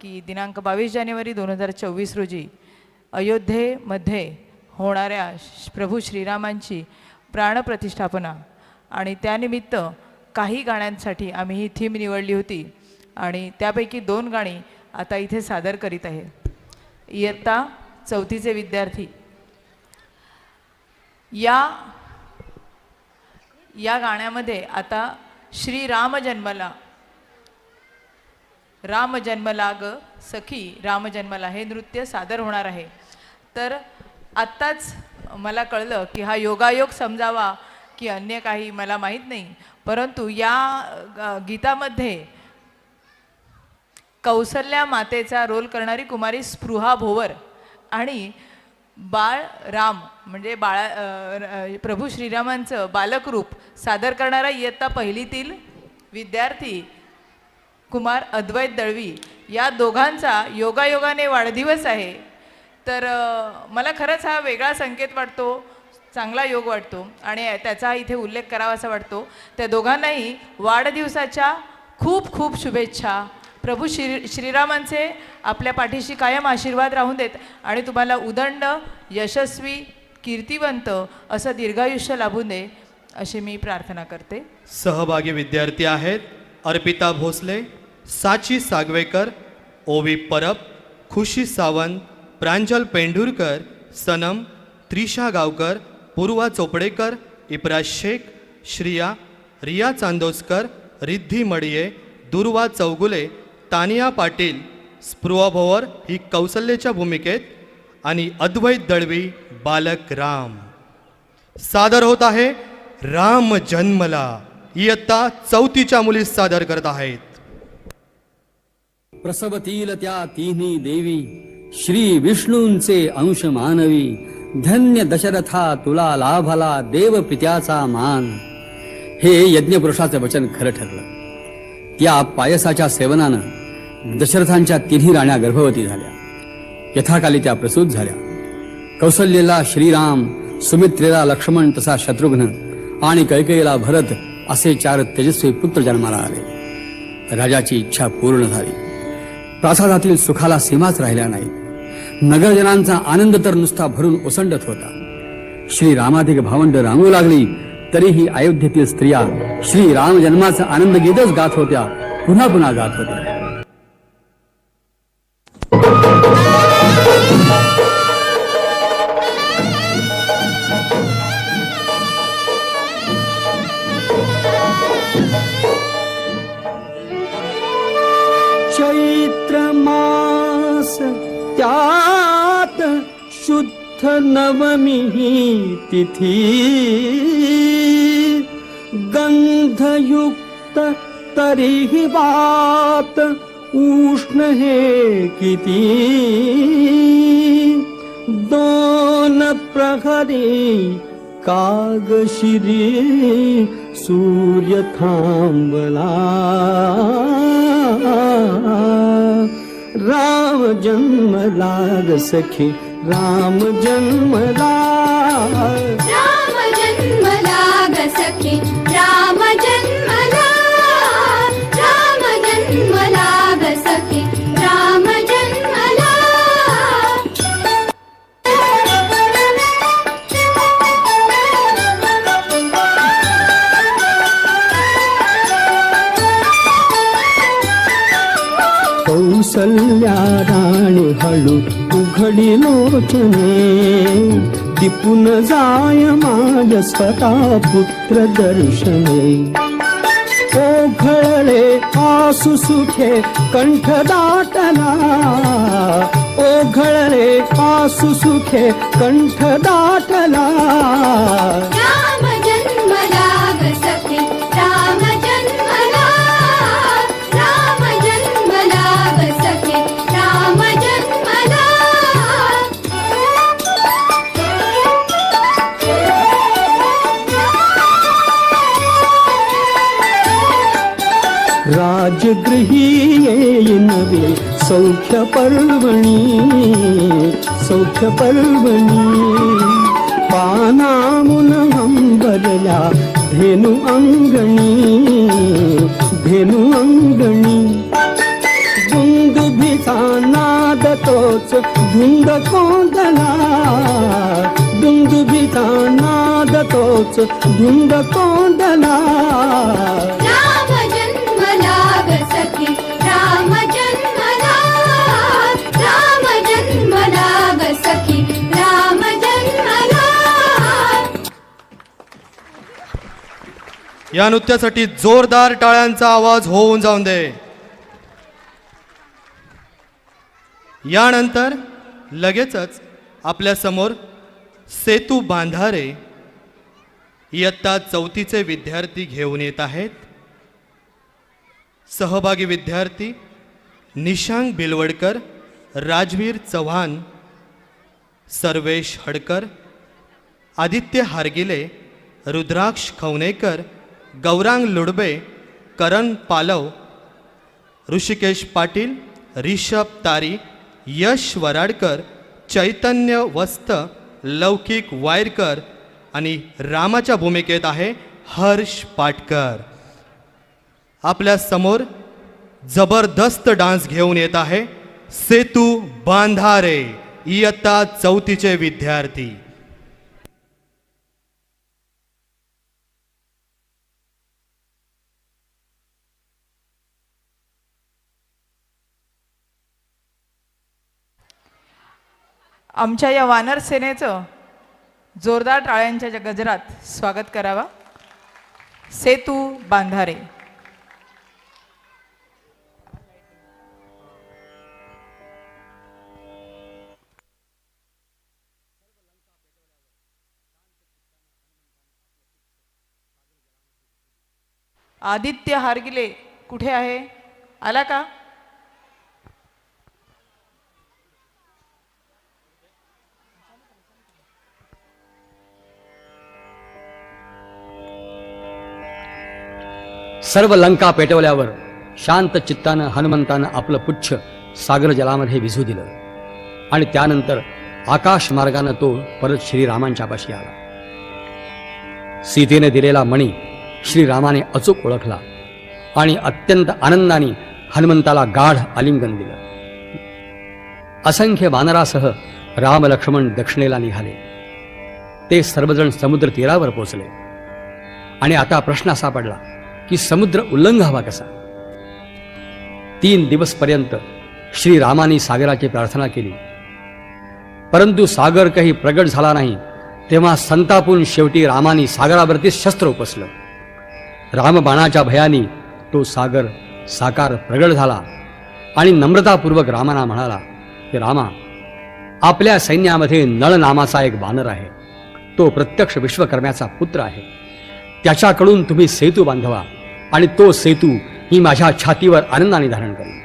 की दिनांक बावीस जानेवारी दोन हजार चोवीस रोजी अयोध्येमध्ये होणाऱ्या श- प्रभू श्रीरामांची प्राणप्रतिष्ठापना आणि त्यानिमित्त काही गाण्यांसाठी आम्ही ही थीम निवडली होती आणि त्यापैकी दोन गाणी आता इथे सादर करीत आहे. इयत्ता चौथीचे विद्यार्थी. या या गाण्यामध्ये आता श्रीराम जन्मला राम जन्मला ग सखी राम जन्मला हे नृत्य सादर होणार आहे. तर आत्ताच मला कळलं की हा योगायोग समजावा की अन्य काही मला माहीत नाही. परंतु या गीतामध्ये कौसल्या मातेचा रोल करणारी कुमारी स्पृहा भोवर आणि बाळ राम म्हणजे बाळा प्रभू श्रीरामांचं बालकरूप सादर करणारा इयत्ता पहिलीतील विद्यार्थी कुमार अद्वैत दळवी या दोघांचा योगायोगाने वाढदिवस आहे. तर मला खरंच हा वेगळा संकेत वाटतो चांगला योग वाटतो आणि त्याचा इथे उल्लेख करावासा वाटतो. त्या दोघांनाही वाढदिवसाच्या खूप खूप शुभेच्छा. प्रभू श्री श्रीरामांचे आपल्या पाठीशी कायम आशीर्वाद राहून देत आणि तुम्हाला उदंड यशस्वी कीर्तिवंत असं दीर्घायुष्य लाभू दे अशी मी प्रार्थना करते. सहभागी विद्यार्थी आहेत अर्पिता भोसले. साची सागवेकर ओवी परब खुशी सावंत प्रांजल पेंढुरकर सनम त्रिशा गावकर पूर्वा चोपडेकर इप्रा शेख श्रिया रिया चांदोसकर रिद्धी मडिये दुर्वा चौगुले तानिया पाटील स्पृहा भोवर ही कौसल्याच्या भूमिकेत आणि अद्वैत दळवी बालक राम. सादर होत आहे राम जन्मला. इयत्ता चौथीच्या मुली सादर करत आहेत. प्रसवतील त्या तिन्ही देवी श्री विष्णूंचे अंश मानवी धन्य दशरथा तुला लाभला देव पित्याचा मान. हे यज्ञपुरुषाचं वचन खरं ठरलं. त्या पायसाच्या सेवनानं दशरथांच्या तिन्ही राण्या गर्भवती झाल्या. यथाकाली त्या प्रसूत झाल्या. कौसल्येला श्रीराम सुमित्रेला लक्ष्मण तसा शत्रुघ्न आणि कैकेयीला भरत असे चार तेजस्वी पुत्र जन्माला आले. राजाची इच्छा पूर्ण झाली. प्रासादातील सुखाला सीमाच राहिल्या नाहीत. नगरजनांचा आनंद तर नुसता भरून ओसंडत होता. श्री रामाधिक भावंड रांगू लागली तरीही अयोध्येतील स्त्रिया श्री राम जन्माचा आनंद गीतच गात होत्या पुन्हा पुन्हा गात होत्या. नवमी तिथि गन्धयुक्त तर्हि वात वा किति। प्रहरी कागशिरी सूर्यथाम्बला। राम जन्म लाग सखी राम जन्मला कौसल्या राणी हळू उघडी लोचने दिपून जाय माझ स्वतः पुत्र दर्शने. ओघळले आसु सुखे कंठ दाटला ओघळले आसु सुखे कंठ दाटला राजगृही येईनवे सौख्य पर्वणी सौख्य पर्वणी पानामुन अंबरल्या धेनु अंगणी धेनु अंगणी दुंदुभीचा तोच धुंद कोंदणा या नृत्यासाठी जोरदार टाळ्यांचा आवाज होऊन जाऊन दे. यानंतर लगेचच आपल्यासमोर सेतू बांधारे इयत्ता चौथीचे विद्यार्थी घेऊन येत आहेत. सहभागी विद्यार्थी निशांक बिलवडकर राजवीर चव्हाण सर्वेश हडकर आदित्य हारगिले रुद्राक्ष खवणेकर गौरांग लुडबे करण पालव ऋषिकेश पाटील रिषभ तारी यश वराडकर चैतन्य वस्त लौकिक वायरकर आणि रामाच्या भूमिकेत आहे हर्ष पाटकर. आपल्यासमोर जबरदस्त डान्स घेऊन येत आहे सेतू बांधारे इयत्ता चौथीचे विद्यार्थी. आमच्या या वानर सेनेचं जोरदार टाळ्यांच्या ज्या गजरात स्वागत करावा. सेतू बांधारे. आदित्य हारगिले कुठे आहे? आला का? सर्व लंका पेटवल्यावर शांत चित्तानं हनुमंतानं आपलं पुच्छ सागर जलामध्ये विझू दिलं. आणि त्यानंतर आकाश मार्गानं तो परत श्रीरामांच्या पाशी आला. सीतेने दिलेला मणी श्रीरामाने अचूक ओळखला आणि अत्यंत आनंदाने हनुमंताला गाढ आलिंगन दिलं. असंख्य वानरासह राम लक्ष्मण दक्षिणेला निघाले. ते सर्वजण समुद्र तीरावर पोचले. आणि आता प्रश्न असा पडला की समुद्र उल्लंघावा कसा? तीन दिवस पर्यंत श्रीरामाने सागराची प्रार्थना केली. परंतु सागर काही प्रगट झाला नाही तेव्हा संतापून शेवटी रामाने सागरावरती शस्त्र उपसलं. रामबाणाच्या भयानी तो सागर साकार प्रगट झाला आणि नम्रतापूर्वक रामाना म्हणाला की रामा आपल्या सैन्यामध्ये नळ नामाचा एक बानर आहे. तो प्रत्यक्ष विश्वकर्म्याचा पुत्र आहे. त्याच्याकडून तुम्ही सेतू बांधवा. आणि तो सेतू मी माझ्या छातीवर आनंदाने धारण करेल.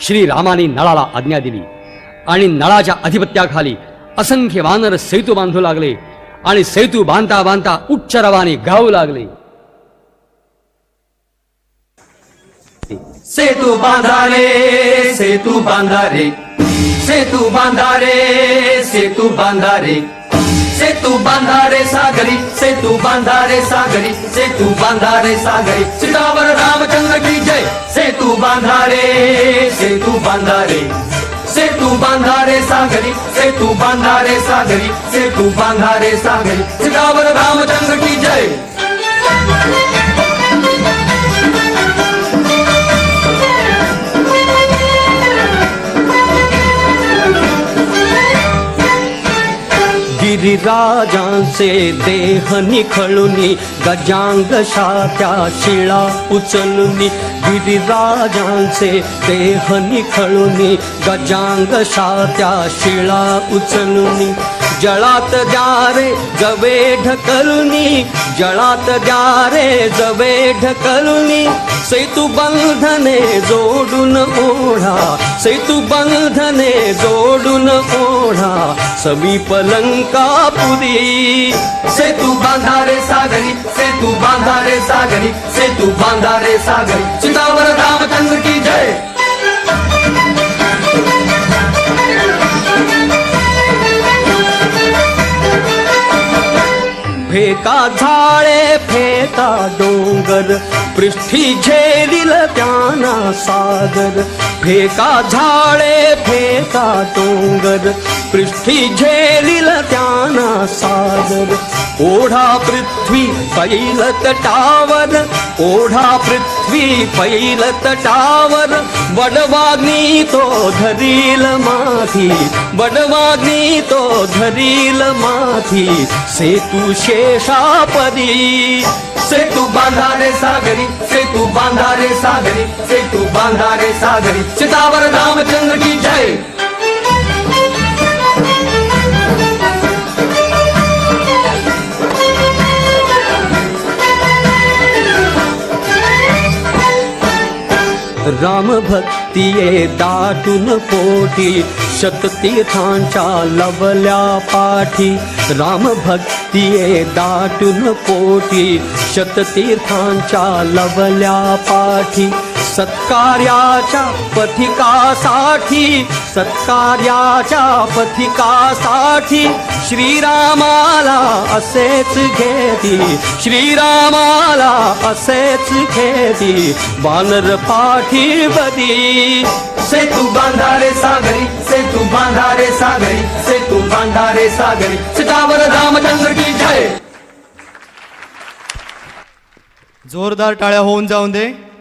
श्रीरामाने नळाला आज्ञा दिली आणि नळाच्या अधिपत्याखाली असंख्य वानर सेतू बांधू लागले आणि सेतू बांधता बांधता उच्च रवाने गाऊ लागले. सेतू बांधारे सेतू बांधारे सेतू बांधारे सेतू बांधारे सेतू सेतू बांधा रे सागरी सेतू बांधा रे सागरी। सीतावर रामचंद्र की जय सेतू बांधा रे सेतू बांधा रे। सेतू बांधा रे सागरी सेतू बांधा रे सागरी सेतू बांधा रे सागरी। सीतावर रामचंद्र की जय। गिरिराजांचे देह निखळुनी गजांग शात्या शिळा उचलुनी. गिरिराजांचे देह निखळुनी गजांग शात्या शिळा उचलुनी. जळात द्यारे जवे ढकलुनी जळात द्यारे जवे ढकलुनी सेतू बंधने जोडून ओढा सेतू बंधने जोडून ओढा पलंका लंकापुरी. सेतू बांधारे सागरी सेतू बांधारे सागरी सेतू बांधारे सागरी. चितावर रामचंद्र की जय. फेका झाळे फेका डोंगर पृष्ठी झेलिल त्यांना सागर. फेका झाळे फेका डोंगर. पृष्ठी झेलिल त्यांना सागर. ओढा पृथ्वी पैल तटावर ओढा पृथ्वी पैल तटावर बडवाग्नी तो धरील माथी. बडवाग्नी तो धरील माथी. सेतू शेषापदी. सेतू बांधा रे सागरी सेतू बांधा रे सागरी सेतू बांधा रे सागरी। सीतावर रामचंद्र की जय। राम भक्तीये दाटून पोटी शततीर्थांच्या लवल्या पाठी. राम भक्तीये दाटून पोटी शततीर्थांच्या लवल्या पाठी. सत्कार्याच्या पथिकासाठी सत्कार्याच्या पथिकासाठी श्रीरामाला असेच घेती श्रीरामाला असेच घेती बानर पाठीवदी सेतू बांधारे सागरी सेतू बांधारे सागरी सेतू बांधारे सागरी. सीतावर रामचंद्र की जय. जोरदार टाळ्या होऊन जाऊन दे.